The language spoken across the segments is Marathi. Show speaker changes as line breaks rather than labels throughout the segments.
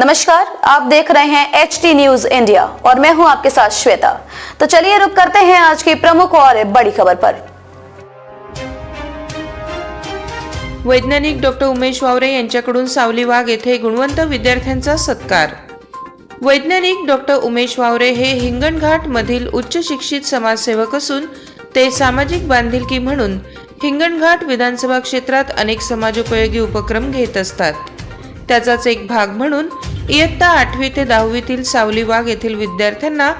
नमस्कार आप देख रहे हैं एच टी न्यूज इंडिया और मैं हूं आपके साथ श्वेता। तो चलिए रुक करते हैं आज की प्रमुख और बड़ी खबर पर।
वैज्ञानिक डॉक्टर उमेश वावरे यांच्याकडून सावली वाघ येथे गुणवंत विद्यार्थ्यांचा सत्कार. वैज्ञानिक डॉक्टर उमेश वावरे हे हिंगणघाट मधील उच्च शिक्षित समाजसेवक असून ते सामाजिक बांधिलकी म्हणून हिंगणघाट विधानसभा क्षेत्रात अनेक समाजोपयोगी उपक्रम घेत असतात. त्याचाच एक भाग म्हणून इयत्ता आठवी ते दहावीतील सावली वाघ येथील विद्यार्थ्यांना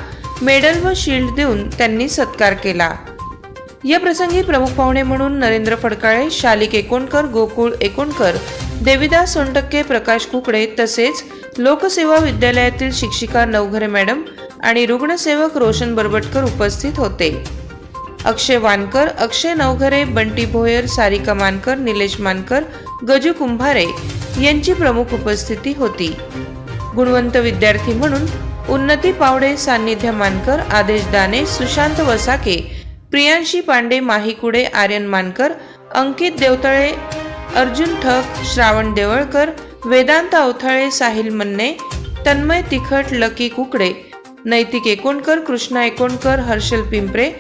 मेडल व शिल्ड देऊन त्यांनी सत्कार केला. या प्रसंगी प्रमुख पाहुणे म्हणून नरेंद्र फडकाळे शालिक एकोणकर गोकुळ एकोणकर देविदास सोनटक्के प्रकाश कुकडे तसेच लोकसेवा विद्यालयातील शिक्षिका नवघरे मॅडम आणि रुग्णसेवक रोशन बरबटकर उपस्थित होते. अक्षय वानकर अक्षय नवघरे बंटी भोयर सारिका मानकर निलेश मानकर गजू कुंभारे यांची प्रमुख उपस्थिती होती. गुणवंत विद्यार्थी म्हणून उन्नती पावडे सान्निध्य मानकर आदेश दाने सुशांत वसाके प्रियांशी पांडे माहीकुडे आर्यन मानकर अंकित देवतळे अर्जुन ठक श्रावण देवळकर वेदांत अवथळे साहिल मन्ने तन्मय तिखट लकी कुकडे नैतिक एकोणकर कृष्णा एकोणकर हर्षल पिंपरे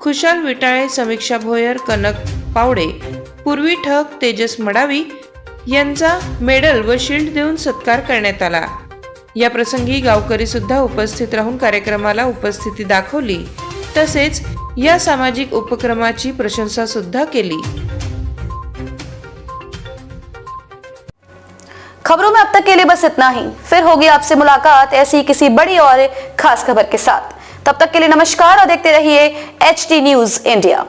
खुशाल विटाळे समीक्षा भोयर कनक पावडे पूर्वी ठक तेजस मडावी यांचा मेडल व शिल्ड देऊन सत्कार करण्यात आला. या प्रसंगी गावकरी सुद्धा उपस्थित राहून कार्यक्रमाला उपस्थिती दाखवली. तसेच या सामाजिक उपक्रमाची प्रशंसा सुद्धा केली.
खबरों में अब तक के लिए बस इतना ही। फिर होगी आपसे मुलाकात ऐसी किसी बड़ी और खास खबर के साथ। तब तक के लिए नमस्कार और देखते रहिए एच टी न्यूज इंडिया